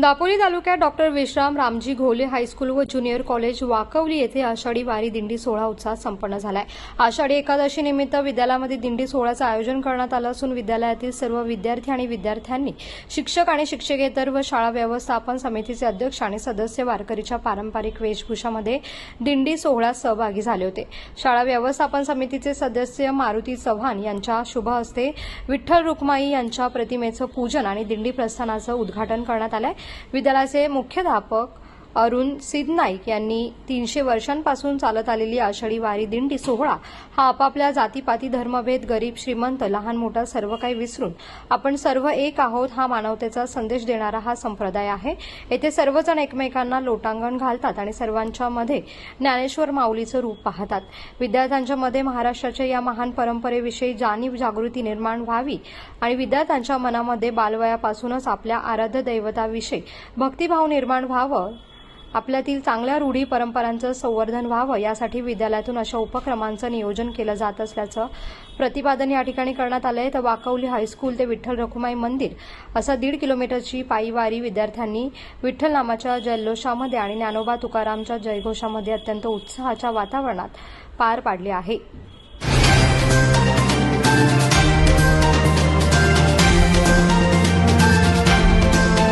दापोली तालुक्यात डॉक्टर विश्राम रामजी घोले हायस्कूल व junior college वाकवली येथे आषाढी वारी दिंडी सोहळा उत्साहात संपन्न झालाय. आषाढी एकादशी निमित्त विद्यालयामध्ये दिंडी सोहळ्याचं आयोजन करण्यात आलं असून विद्यालयातील सर्व विद्यार्थी आणि विद्यार्थ्यांनी शिक्षक आणि शिक्षकेतर व शाळा व्यवस्थापन समितीचे अध्यक्ष आणि सदस्य वारकरीच्या पारंपरिक वेशभूषामध्ये दिंडी सोहळ्यात सहभागी झाले होते. शाळा व्यवस्थापन समितीचे सदस्य मारुती चव्हाण यांच्या शुभ हस्ते विठ्ठल रुक्माई यांच्या प्रतिमेचं पूजन आणि दिंडी प्रस्थानाचं उद्घाटन करण्यात आलं आहे विद्यालयाचे मुख्याध्यापक अरुण सिदनाईक यांनी तीनशे वर्षांपासून चालत आलेली आषाढी वारी दिंडी सोहळा हा आपापल्या जातीपाती धर्मभेद गरीब श्रीमंत लहान मोठा सर्व काही विसरून आपण सर्व एक आहोत हा मानवतेचा संदेश देणारा हा संप्रदाय आहे. येथे सर्वजण एकमेकांना लोटांगण घालतात आणि सर्वांच्या मध्ये ज्ञानेश्वर माऊलीचं रूप पाहतात. विद्यार्थ्यांच्या मध्ये महाराष्ट्राच्या या महान परंपरेविषयी जाणीव जागृती निर्माण व्हावी आणि विद्यार्थ्यांच्या मनामध्ये बालवयापासूनच आपल्या आराध्य दैवताविषयी भक्तिभाव निर्माण व्हावं आपल्यातील चांगल्या रूढी परंपरांचं संवर्धन व्हावं यासाठी विद्यालयातून अशा उपक्रमांचं नियोजन केलं जात असल्याचं प्रतिपादन या ठिकाणी करण्यात आलंय. तर वाकवली हायस्कूल ते विठ्ठल रखुमाई मंदिर असा दीड किलोमीटरची पायीवारी विद्यार्थ्यांनी विठ्ठल नामाच्या जल्लोषामध्ये आणि ज्ञानोबा तुकारामच्या जयघोषामध्ये अत्यंत उत्साहाच्या वातावरणात पार पाडली आहे.